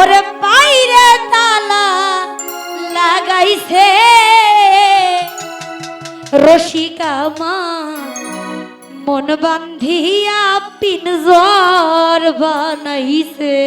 ওরে বাইরে তালা লাগাইছে। রসিকা মা মন বান্ধিয়া পিনজর বানাইছে।